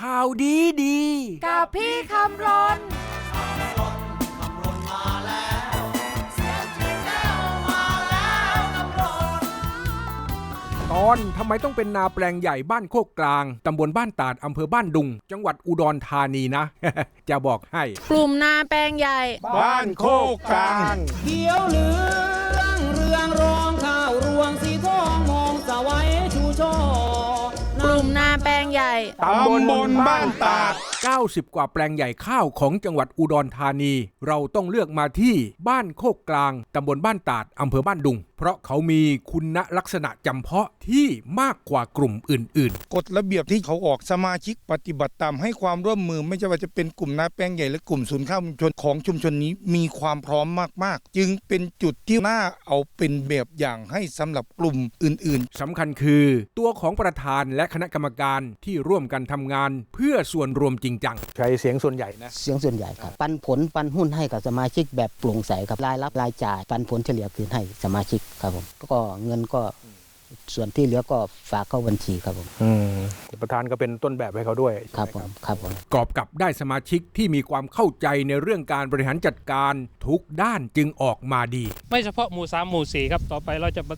ข่าวดีดี กับพี่คำรนตอนทำไมต้องเป็นนาแปลงใหญ่บ้านโคกกลาง ตำบลบ้านตาดอำเภอบ้านดุง จังหวัดอุดรธานีนะ จะบอกให้ กลุ่มนาแปลงใหญ่ บ้านโคกกลาง เขียวเหลือง ใหญ่ ตำบลบ้านตาด 90 กว่าแปลงใหญ่ข้าวของจังหวัดอุดรธานี เราต้องเลือกมาที่บ้านโคกกลาง ตำบลบ้านตาด อำเภอบ้านดุงเพราะเขามีคุณลักษณะจำเพาะที่มากกว่ากลุ่มอื่น กฎระเบียบที่เขาออกสมาชิกปฏิบัติตามให้ความร่วมมือไม่ใช่ว่าจะเป็นกลุ่มนาแป้งใหญ่หรือกลุ่มศูนย์ข้าวชุมชนของชุมชนนี้มีความพร้อมมากๆ จึงเป็นจุดที่น่าเอาเป็นแบบอย่างให้สำหรับกลุ่มอื่นๆสำคัญคือ ตัวของประธานและคณะกรรมการที่ร่วมกันทำงาน เพื่อส่วนรวมจริงจังใช้เสียงส่วนใหญ่นะเสียงส่วนใหญ่ครับปันผลปันหุ้นให้กับสมาชิกแบบโปร่งใสครับรายรับรายจ่ายปันผลเฉลี่ยคืนให้สมาชิกครับผมก็เงินก็ส่วนที่เหลือก็ฝากเข้าบัญชีครับผมอืมประธานก็เป็นต้นแบบให้เขาด้วยครับผมครับผมกอบกับได้สมาชิกที่มีความเข้าใจในเรื่องการบริหารจัดการทุกด้านจึงออกมาดี ไม่เฉพาะหมู่สามหมู่สี่ครับต่อไปเราจะมา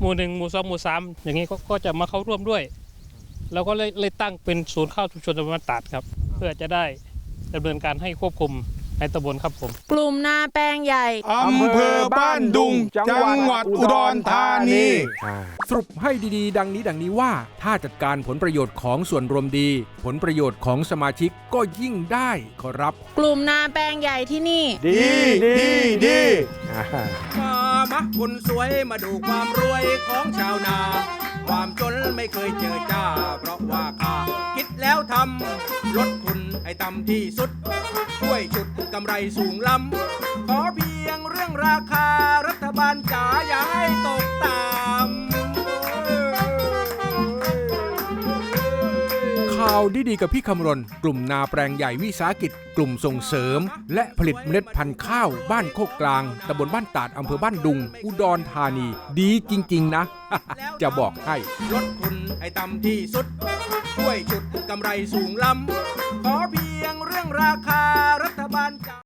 หมู่หนึ่งหมู่สองหมู่สามอย่างนี้ก็ก็จะมาเข้าร่วมด้วยเราก็เลยเลยตั้งเป็นศูนย์ข้าวชุมชนตำบลตัดครับ เพื่อจะได้ดำเนินการให้ควบคุม ในตำบลครับผม กลุ่มนาแปลงใหญ่ๆอำเภอบ้านดุง จังหวัดอุดรธานี สรุปให้ดีๆ ดังนี้ดังนี้ว่า ถ้าจัดการผลประโยชน์ของส่วนรวมดี ผลประโยชน์ของสมาชิกก็ยิ่งได้ขอรับ กลุ่มนาแปลงใหญ่ที่นี่ ดีดีดีมามะคนสวยมาดูความรวยของชาวนา ความจนไม่เคยเจอจ้า เพราะว่าข้าคิดแล้วทำลดทุนให้ต่ำที่สุดช่วยชุด กำไรสูงล้ำ ขอเพียงเรื่องราคารัฐบาลจ๋าอย่าให้ตกต่ำข่าวดีๆกับพี่คำรณ กลุ่มนาแปลงใหญ่วิสาหกิจ กลุ่มส่งเสริม และผลิตเมล็ดพันธุ์ข้าว บ้านโคกกลางตำบลบ้านตาดอำเภอบ้านดุง อุดรธานี ดีจริง ๆ นะ จะบอกให้ ลดทุนให้ต่ำที่สุด ช่วยชุดกำไรสูงล้ำ ขอเพียงเรื่องราคารัฐ บาลจ๋า